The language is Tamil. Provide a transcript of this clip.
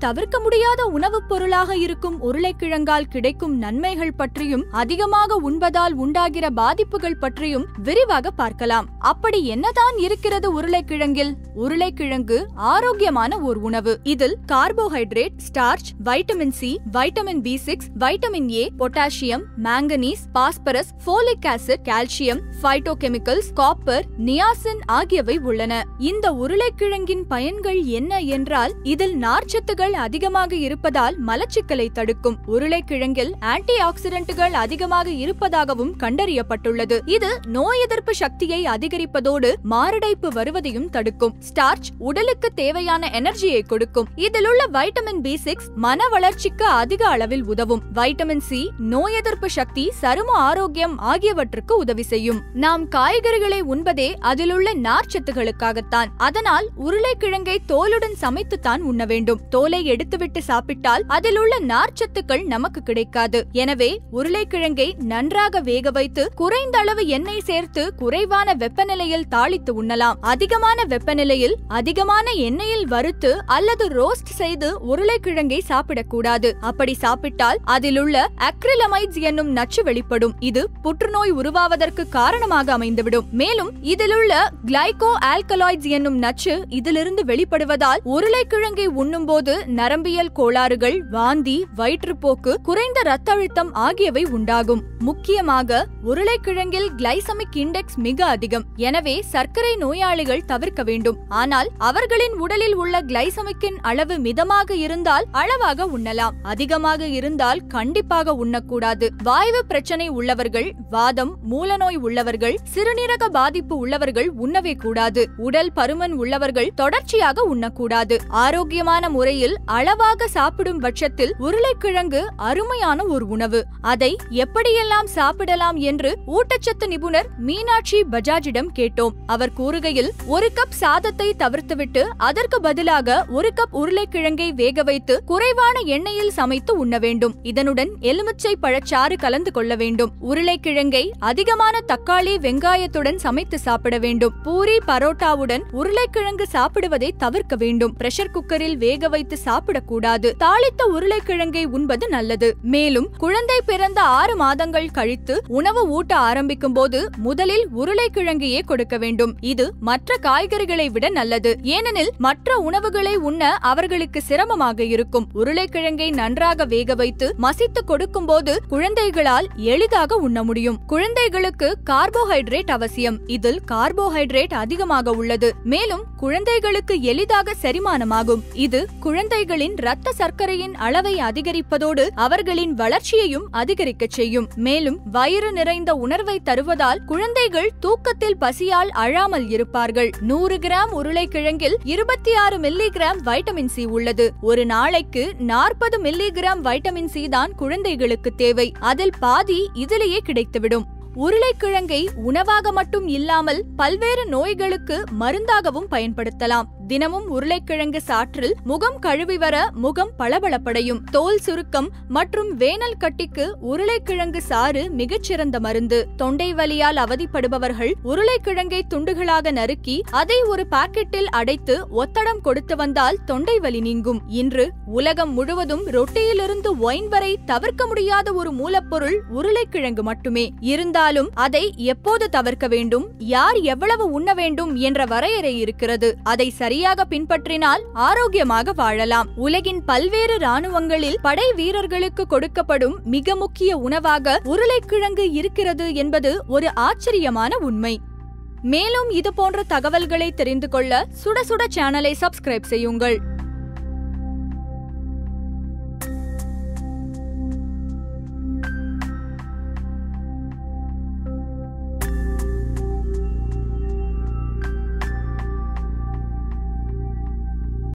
தவிர்க்க முடியாத உணவுப் பொருளாக இருக்கும் உருளைக்கிழங்கால் கிடைக்கும் நன்மைகள் பற்றியும் அதிகமாக உண்பதால் உண்டாகிற பாதிப்புகள் பற்றியும் விரிவாக பார்க்கலாம். அப்படி என்னதான் இருக்கிறது உருளைக்கிழங்கில்? உருளைக்கிழங்கு ஆரோக்கியமான ஓர் உணவு. இதில் carbohydrate starch vitamin C vitamin B six vitamin A potassium manganese phosphorus folic acid calcium phytochemicals copper niacin ஆகியவை உள்ளன. இந்த உருளைக்கிழங்கின் பயன்கள் என்ன என்றால் இதில் நார்ச்சத்துகள் அதிகமாக இருப்பதால் மலச்சிக்கலை தடுக்கும். உருளைக்கிழங்கில் ஆன்டி ஆக்சிடென்ட்டுகள் அதிகமாக இருப்பதாகவும் கண்டறியப்பட்டுள்ளது. இது நோய் எதிர்ப்பு சக்தியை அதிகரிப்பதோடு மாரடைப்பு வருவதையும் தடுக்கும். ஸ்டார்ச் உடலுக்கு தேவையான எனர்ஜியை கொடுக்கும். இதிலுள்ள வைட்டமின் பி சிக்ஸ் மன வளர்ச்சிக்கு அதிக அளவில் உதவும். வைட்டமின் சி நோய் எதிர்ப்பு சக்தி சரும ஆரோக்கியம் ஆகியவற்றுக்கு உதவி செய்யும். நாம் காய்கறிகளை உண்பதே அதிலுள்ள நார்ச்சத்துகளுக்காகத்தான். அதனால் உருளைக்கிழங்கை தோலுடன் சமைத்துத்தான் உண்ண வேண்டும். தோலை எடுத்துவிட்டு சாப்பிட்டால் அதில் உள்ள நார்ச்சத்துக்கள் நமக்கு கிடைக்காது. எனவே உருளைக்கிழங்கை நன்றாக வேக வைத்து குறைந்த அளவு எண்ணெய் சேர்த்து குறைவான வெப்பநிலையில் தாளித்து உண்ணலாம். அதிகமான வெப்பநிலையில் அதிகமான எண்ணெயில் வறுத்து அல்லது ரோஸ்ட் செய்து உருளைக்கிழங்கை சாப்பிடக்கூடாது. அப்படி சாப்பிட்டால் அதிலுள்ள அக்ரிலமைட்ஸ் என்னும் நச்சு வெளிப்படும். இது புற்றுநோய் உருவாவதற்கு காரணமாக அமைந்துவிடும். மேலும் இதிலுள்ள கிளைகோ ஆல்கலாய்ட்ஸ் என்னும் நச்சு இதிலிருந்து வெளிப்படுவதால் உருளைக்கிழங்கை உண்ணும்போது நரம்பியல் கோளாறுகள் வாந்தி வயிற்றுப்போக்கு குறைந்த ரத்த அழுத்தம் ஆகியவை உண்டாகும். முக்கியமாக உருளைக்கிழங்கில் கிளைசமிக் இண்டெக்ஸ் மிக அதிகம். எனவே சர்க்கரை நோயாளிகள் தவிர்க்க வேண்டும். ஆனால் அவர்களின் உடலில் உள்ள கிளைசமிக்கின் அளவு மிதமாக இருந்தால் அளவாக உண்ணலாம். அதிகமாக இருந்தால் கண்டிப்பாக உண்ணக்கூடாது. வாய்வு பிரச்சனை உள்ளவர்கள் வாதம் மூலநோய் உள்ளவர்கள் சிறுநீரக பாதிப்பு உள்ளவர்கள் உண்ணவே கூடாது. உடல் பருமன் உள்ளவர்கள் தொடர்ச்சியாக உண்ணக்கூடாது. ஆரோக்கியமான முறையில் அளவாக சாப்பிடும் பட்சத்தில் உருளைக்கிழங்கு அருமையான ஒரு உணவு. அதை எப்படியெல்லாம் சாப்பிடலாம் என்று ஊட்டச்சத்து நிபுணர் மீனாட்சி பஜாஜிடம் கேட்டோம். அவர் கூறுகையில் ஒரு கப் சாதத்தை தவிர்த்துவிட்டு அதற்கு பதிலாக ஒரு கப் உருளைக்கிழங்கை வேக வைத்து குறைவான எண்ணெயில் சமைத்து உண்ண வேண்டும். இதனுடன் எலுமிச்சை பழச்சாறு கலந்து கொள்ள வேண்டும். உருளைக்கிழங்கை அதிகமான தக்காளி வெங்காயத்துடன் சமைத்து சாப்பிட வேண்டும். பூரி பரோட்டாவுடன் உருளைக்கிழங்கு சாப்பிடுவதை தவிர்க்க வேண்டும். பிரஷர் குக்கரில் வேக வைத்து சாப்பிடக்கூடாது. தாளித்த உருளைக்கிழங்கை உண்பது நல்லது. மேலும் குழந்தை பிறந்த ஆறு மாதங்கள் கழித்து உணவு ஊட்ட ஆரம்பிக்கும் போது முதலில் உருளைக்கிழங்கையே கொடுக்க வேண்டும். இது மற்ற காய்கறிகளை விட நல்லது. ஏனெனில் மற்ற உணவுகளை உண்ண அவர்களுக்கு சிரமமாக இருக்கும். உருளைக்கிழங்கை நன்றாக வேக வைத்து மசித்து கொடுக்கும் போது குழந்தைகளால் எளிதாக உண்ண முடியும். குழந்தைகளுக்கு கார்போஹைட்ரேட் அவசியம். இதில் கார்போஹைட்ரேட் அதிகமாக உள்ளது. மேலும் குழந்தைகளுக்கு எளிதாக செரிமானமாகும். இது குழந்தைகளின் இரத்த சர்க்கரையின் அளவை அதிகரிப்பதோடு அவர்களின் வளர்ச்சியையும் அதிகரிக்கச் செய்யும். மேலும் வயிறு நிறைந்த உணர்வை தருவதால் குழந்தைகள் தூக்கத்தில் பசியால் அழாமல் இருப்பார்கள். நூறு கிராம் உருளைக்கிழங்கில் இருபத்தி ஆறு மில்லிகிராம் வைட்டமின் சி உள்ளது. ஒரு நாளைக்கு நாற்பது மில்லிகிராம் வைட்டமின் சி தான் குழந்தைகளுக்கு தேவை. அதில் பாதி இதிலேயே கிடைத்துவிடும். உருளைக்கிழங்கை உணவாக மட்டும் இல்லாமல் பல்வேறு நோய்களுக்கு மருந்தாகவும் பயன்படுத்தலாம். தினமும் உருளைக்கிழங்கு சாற்றில் முகம் கழுவி வர முகம் பளபளப்படையும். தோல் சுருக்கம் மற்றும் வேனல் கட்டிக்கு உருளைக்கிழங்கு சாறு மிகச்சிறந்த மருந்து. தொண்டை வலியால் அவதிப்படுபவர்கள் உருளைக்கிழங்கை துண்டுகளாக நறுக்கி அதை ஒரு பாக்கெட்டில் அடைத்து ஒத்தடம் கொடுத்து வந்தால் தொண்டை வலி நீங்கும். இன்று உலகம் முழுவதும் ரொட்டியிலிருந்து ஒயின் வரை தவிர்க்க முடியாத ஒரு மூலப்பொருள் உருளைக்கிழங்கு மட்டுமே. இருந்தாலும் அதை எப்போது தவிர்க்க வேண்டும்? யார் எவ்வளவு உண்ண வேண்டும்? என்ற வரையறை இருக்கிறது. அதை சரியாக பின்பற்றினால் ஆரோக்கியமாக வாழலாம். உலகின் பல்வேறு ராணுவங்களில் படை வீரர்களுக்கு கொடுக்கப்படும் மிக முக்கிய உணவாக உருளைக்கிழங்கு இருக்கிறது என்பது ஒரு ஆச்சரியமான உண்மை. மேலும் இது போன்ற தகவல்களை தெரிந்து கொள்ள சுட சுட சேனலை சப்ஸ்கிரைப் செய்யுங்கள்.